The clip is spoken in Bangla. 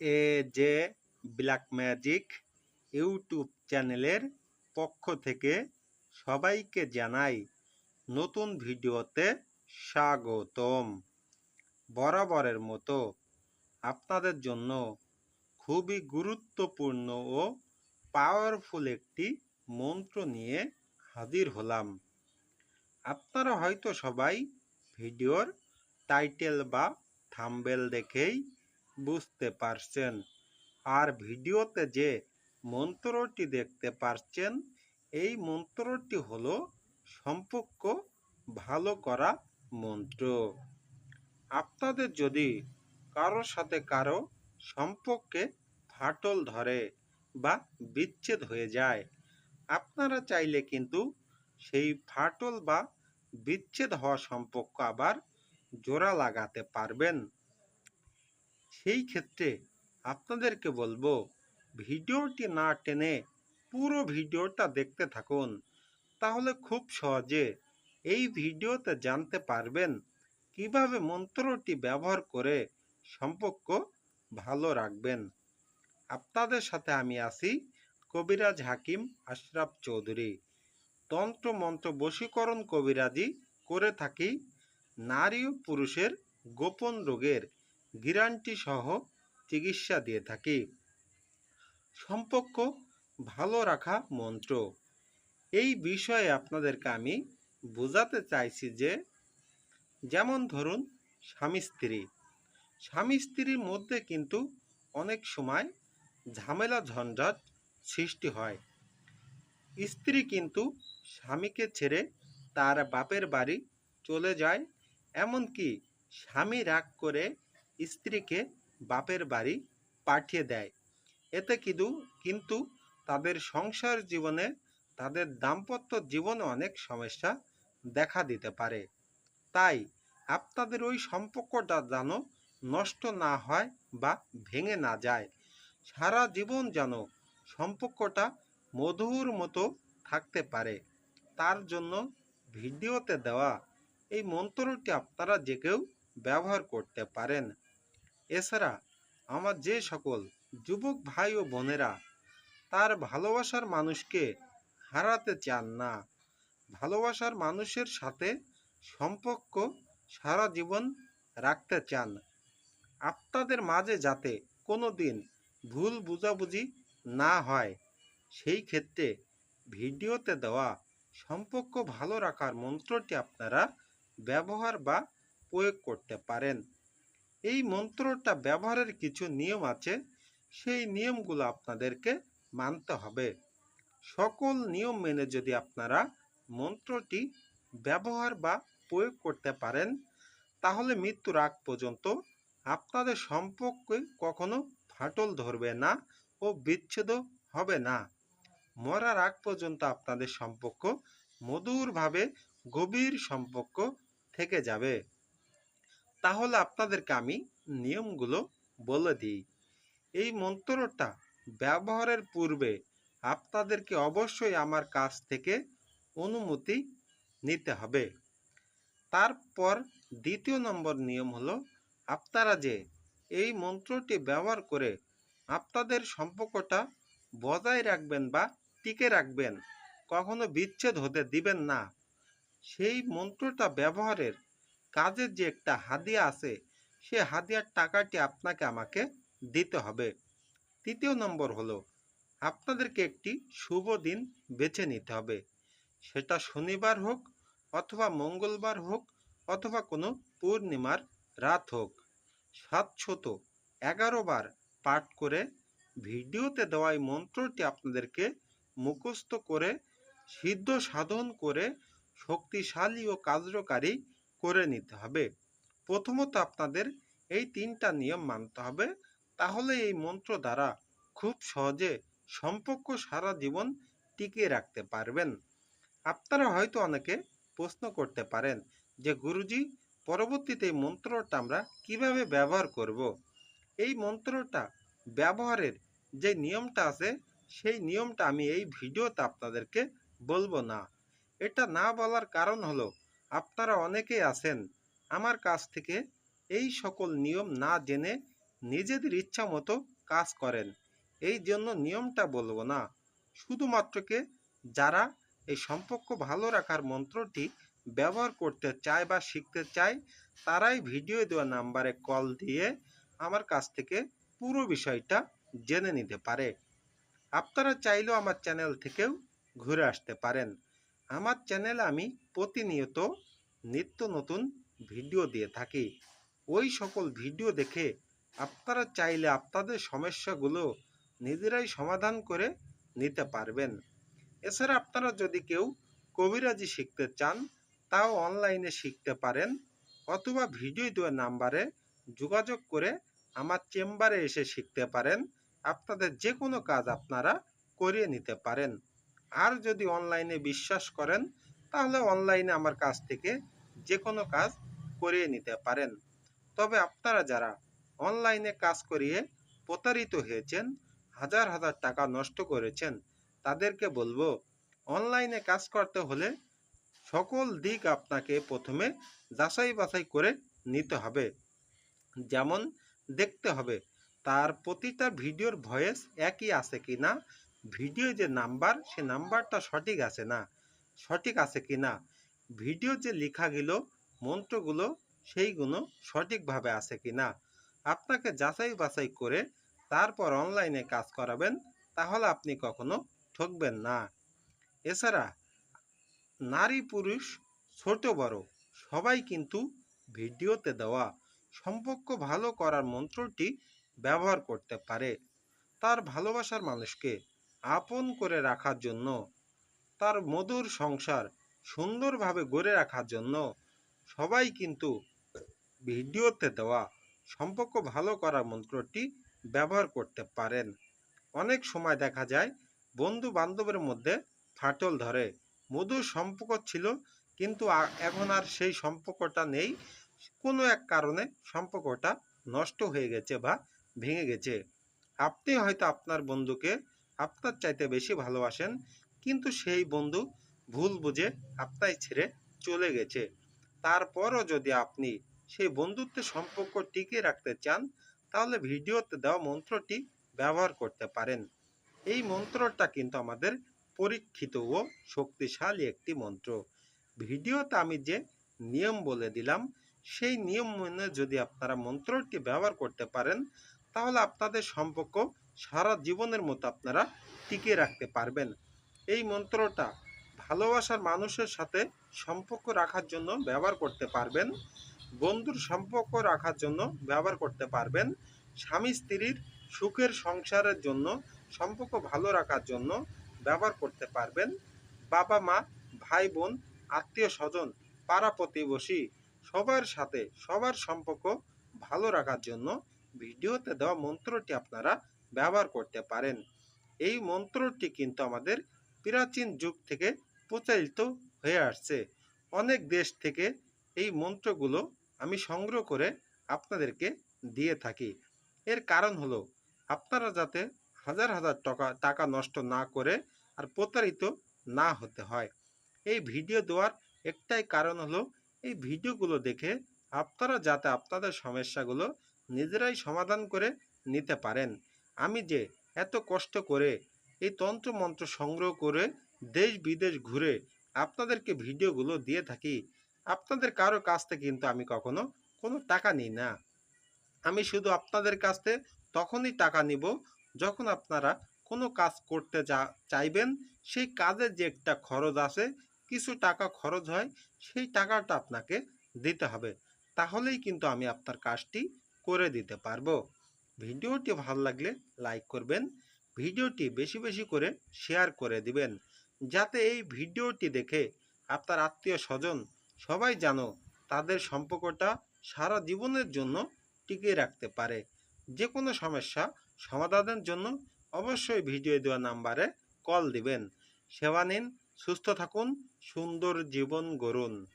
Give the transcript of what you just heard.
A J black magic YouTube চ্যানেলের পক্ষ থেকে সবাইকে জানাই নতুন ভিডিওতে স্বাগতম। বরাবরের মতো আপনাদের জন্য খুবই গুরুত্বপূর্ণ ও পাওয়ারফুল একটি মন্ত্র নিয়ে হাজির হলাম। আপনারা হয়তো সবাই ভিডিওর টাইটেল বা থাম্বেল দেখেই বুঝতে পারছেন। আর ভিডিওতে যে মন্ত্রটি দেখতে পারছেন, এই মন্ত্রটি হলো সম্পর্ক ভালো করা মন্ত্র। আপনাদের যদি কারোর সাথে কারও সম্পর্কে ফাটল ধরে বা বিচ্ছেদ হয়ে যায়, আপনারা চাইলে কিন্তু সেই ফাটল বা বিচ্ছেদ হওয়া সম্পর্ক আবার জোড়া লাগাতে পারবেন। সেই ক্ষেত্রে আপনাদেরকে বলব, ভিডিওটি না টেনে পুরো ভিডিওটা দেখতে থাকুন। তাহলে খুব সহজে এই ভিডিওতে জানতে পারবেন কীভাবে মন্ত্রটি ব্যবহার করে সম্পর্ক ভালো রাখবেন। আপনাদের সাথে আমি আছি কবিরাজ হাকিম আশরাফ চৌধুরী। তন্ত্র মন্ত্র বশীকরণ কবিরাজি করে থাকি নারী ও পুরুষের গোপন রোগের গ্যারান্টি সহ চিকিৎসা দিয়ে থাকি। সম্পর্ক ভালো রাখা মন্ত্র। এই বিষয়ে আপনাদেরকে আমি বোঝাতে চাইছি যে, যেমন ধরুন, স্বামী স্ত্রী। স্বামী স্ত্রীর মধ্যে কিন্তু অনেক সময় ঝামেলা, ঝঞ্ঝাট সৃষ্টি হয়। স্ত্রী কিন্তু স্বামীকে ছেড়ে তার বাপের বাড়ি চলে যায়, এমনকি স্বামী রাগ করে স্ত্রীকে বাপের বাড়ি পাঠিয়ে দেয়। এতে কিন্তু কিন্তু তাদের সংসার জীবনে তাদের দাম্পত্য জীবনে অনেক সমস্যা দেখা দিতে পারে। তাই আপনাদের ওই সম্পর্কটা যেন নষ্ট না হয় বা ভেঙে না যায়। সারা জীবন যেন সম্পর্কটা মধুর মতো থাকতে পারে। তার জন্য ভিডিওতে দেওয়া এই মন্ত্রটি আপনারা যে কেউ ব্যবহার করতে পারেন। এছাড়া আমার যে সকল যুবক ভাই ও বোনেরা তার ভালোবাসার মানুষকে হারাতে চান না। ভালোবাসার মানুষের সাথে সম্পর্ক সারা জীবন রাখতে চান। আপনাদের মাঝে যাতে কোনো দিন ভুল বুঝাবুঝি না হয়, সেই ক্ষেত্রে ভিডিওতে দেওয়া সম্পর্ক ভালো রাখার মন্ত্রটি আপনারা ব্যবহার বা প্রয়োগ করতে পারেন। এই মন্ত্রটা ব্যবহারের কিছু নিয়ম আছে, সেই নিয়মগুলো আপনাদেরকে মানতে হবে। সকল নিয়ম মেনে যদি আপনারা মন্ত্রটি ব্যবহার বা প্রয়োগ করতে পারেন, তাহলে মৃত্যুর আগ পর্যন্ত আপনাদের সম্পর্কে কখনো ফাটল ধরবে না ও বিচ্ছেদ হবে না। মরার আগ পর্যন্ত আপনাদের সম্পর্ক মধুরভাবে, গভীর সম্পর্ক থেকে যাবে। তাহলে আপনাদেরকে আমি নিয়মগুলো বলে দিই। এই মন্ত্রটা ব্যবহারের পূর্বে আপনাদেরকে অবশ্যই আমার কাছ থেকে অনুমতি নিতে হবে। তারপর দ্বিতীয় নম্বর নিয়ম হলো আপনারা যে এই মন্ত্রটি ব্যবহার করে আপনাদের সম্পর্কটা বজায় রাখবেন বা টিকে রাখবেন, কখনো বিচ্ছেদ হতে দিবেন না। সেই মন্ত্রটা ব্যবহারের কাজের যে একটা হাদিয়া আছে, সে হাদিয়ার টাকাটি আপনাকে আমাকে দিতে হবে। তৃতীয় নম্বর হলো, আপনাদেরকে একটি শুভ দিন বেছে নিতে হবে। সেটা শনিবার হোক অথবা মঙ্গলবার হোক অথবা কোনো পূর্ণিমার রাত হোক সাতশত এগারো বার পাঠ করে ভিডিওতে দেওয়া এই মন্ত্রটি আপনাদেরকে মুখস্থ করে, সিদ্ধ সাধন করে, শক্তিশালী ও কার্যকারী করে নিতে হবে। প্রথমত আপনাদের এই তিনটা নিয়ম মানতে হবে। তাহলে এই মন্ত্র দ্বারা খুব সহজে সম্পর্ক সারা জীবন টিকিয়ে রাখতে পারবেন। আপনারা হয়তো অনেকে প্রশ্ন করতে পারেন যে, গুরুজি, পরবর্তীতে এই মন্ত্রটা আমরা কীভাবে ব্যবহার করব। এই মন্ত্রটা ব্যবহারের যে নিয়মটা আছে, সেই নিয়মটা আমি এই ভিডিওতে আপনাদেরকে বলব না। এটা না বলার কারণ হলো আপনারা অনেকেই আছেন আমার কাছ থেকে এই সকল নিয়ম না জেনে নিজেদের ইচ্ছা মতো কাজ করেন। এই জন্য নিয়মটা বলব না। শুধুমাত্রকে যারা এই সম্পর্ক ভালো রাখার মন্ত্রটি ব্যবহার করতে চায় বা শিখতে চায়, তারাই ভিডিও দেওয়া নাম্বারে কল দিয়ে আমার কাছ থেকে পুরো বিষয়টা জেনে নিতে পারে। আপনারা চাইলেও আমার চ্যানেল থেকেও ঘুরে আসতে পারেন। আমার চ্যানেলে আমি প্রতিনিয়ত নিত্য নতুন ভিডিও দিয়ে থাকি। ওই সকল ভিডিও দেখে আপনারা চাইলে আপনাদের সমস্যাগুলো নিজেরাই সমাধান করে নিতে পারবেন। এছাড়া আপনারা যদি কেউ কবিরাজি শিখতে চান, তাও অনলাইনে শিখতে পারেন অথবা ভিডিও দেওয়া নাম্বারে যোগাযোগ করে আমার চেম্বারে এসে শিখতে পারেন। আপনাদের যে কোনো কাজ আপনারা করিয়ে নিতে পারেন। আর যদি অনলাইনে বিশ্বাস করেন, তাহলে অনলাইনে আমার কাছ থেকে যে কোনো কাজ করিয়ে নিতে পারেন। তবে আপনারা যারা অনলাইনে কাজ করিয়ে প্রতারিত হয়েছেন, হাজার হাজার টাকা নষ্ট করেছেন, তাদেরকে বলব অনলাইনে কাজ করতে হলে সকল দিক আপনাকে প্রথমে যাচাই বাছাই করে নিতে হবে। যেমন, দেখতে হবে, তার প্রতিটা ভিডিওর ভয়েস একই আছে কি না ভিডিও যে নাম্বার, সে নাম্বারটা সঠিক আছে না, সঠিক আছে কি না, ভিডিও যে লেখা গেল, মন্ত্রগুলো সেইগুলো সঠিকভাবে আছে কি না, আপনাকে যাচাই বাছাই করে তারপর অনলাইনে কাজ করাবেন, তাহলে আপনি কখনো ঠকবেন না। এছাড়া, নারী পুরুষ, ছোট বড়, সবাই কিন্তু ভিডিওতে দেওয়া সম্পর্ক ভালো করার মন্ত্রটি ব্যবহার করতে পারে। তার ভালোবাসার মানুষকে আপন করে রাখার জন্য, তার মধুর সংসার সুন্দরভাবে গড়ে রাখার জন্য সবাই কিন্তু ভিডিওতে দেওয়া সম্পর্ক ভালো করার মন্ত্রটি ব্যবহার করতে পারেন। অনেক সময় দেখা যায় বন্ধু বান্ধবের মধ্যে ফাটল ধরে, মধুর সম্পর্ক ছিল কিন্তু এখন আর সেই সম্পর্কটা নেই। কোনো এক কারণে সম্পর্কটা নষ্ট হয়ে গেছে বা ভেঙে গেছে। আপনি হয়তো আপনার বন্ধুকে আপনার চাইতে বেশি ভালোবাসেন, কিন্তু সেই বন্ধু ভুল বুঝে আপনাই ছেড়ে চলে গেছে। তারপরও যদি আপনি সেই বন্ধুত্বের সম্পর্ক টিকিয়ে রাখতে চান, তাহলে ভিডিওতে দেওয়া মন্ত্রটি ব্যবহার করতে পারেন। এই মন্ত্রটা কিন্তু আমাদের পরীক্ষিত ও শক্তিশালী একটি মন্ত্র। ভিডিওতে আমি যে নিয়ম বলে দিলাম, সেই নিয়ম মেনে যদি আপনারা মন্ত্রটি ব্যবহার করতে পারেন, তাহলে আপনাদের সম্পর্ক সারা জীবনের মতো আপনারা টিকিয়ে রাখতে পারবেন। এই মন্ত্রটা ভালোবাসার মানুষের সাথে সম্পর্ক রাখার জন্য ব্যবহার করতে পারবেন, বন্ধুর সম্পর্ক রাখার জন্য ব্যবহার করতে পারবেন, স্বামী স্ত্রীর সুখের সংসারের জন্য, সম্পর্ক ভালো রাখার জন্য ব্যবহার করতে পারবেন। বাবা মা, ভাই বোন, আত্মীয় স্বজন, পাড়া প্রতিবেশী সবার সাথে সবার সম্পর্ক ভালো রাখার জন্য ভিডিওতে দেওয়া মন্ত্রটি আপনারা ব্যবহার করতে পারেন। এই মন্ত্রটি কিন্তু আমাদের প্রাচীন যুগ থেকে প্রচারিত হয়ে আসছে। অনেক দেশ থেকে এই মন্ত্রগুলো আমি সংগ্রহ করে আপনাদেরকে দিয়ে থাকি। এর কারণ হলো, আপনারা যাতে হাজার হাজার টাকা টাকা নষ্ট না করে আর প্রতারিত না হতে হয়। এই ভিডিও দেওয়ার একটাই কারণ হলো, এই ভিডিওগুলো দেখে আপনারা যাতে আপনাদের সমস্যাগুলো নিজেরাই সমাধান করে নিতে পারেন। আমি যে এত কষ্ট করে এই তন্ত্র মন্ত্র সংগ্রহ করে দেশ বিদেশ ঘুরে আপনাদেরকে ভিডিওগুলো দিয়ে থাকি, আপনাদের কারও কাছ থেকে কিন্তু আমি কখনো কোনো টাকা নিই না। আমি শুধু আপনাদের কাছ থেকে তখনই টাকা নিব যখন আপনারা কোনো কাজ করতে চাইবেন, সেই কাজের যে একটা খরচ আছে, কিছু টাকা খরচ হয়, সেই টাকাটা আপনাকে দিতে হবে। তাহলেই কিন্তু আমি আপনার কাজটি করে দিতে পারব। ভিডিওটি ভালো লাগলে লাইক করবেন, ভিডিওটি বেশি বেশি করে শেয়ার করে দিবেন, যাতে এই ভিডিওটি দেখে আপনার আত্মীয় স্বজন সবাই জানো তাদের সম্পর্কটা সারা জীবনের জন্য টিকিয়ে রাখতে পারে। যে কোনো সমস্যা সমাধানের জন্য অবশ্যই ভিডিও দেওয়া নাম্বারে কল দিবেন। সেবা নিন, সুস্থ থাকুন, সুন্দর জীবন গড়ুন।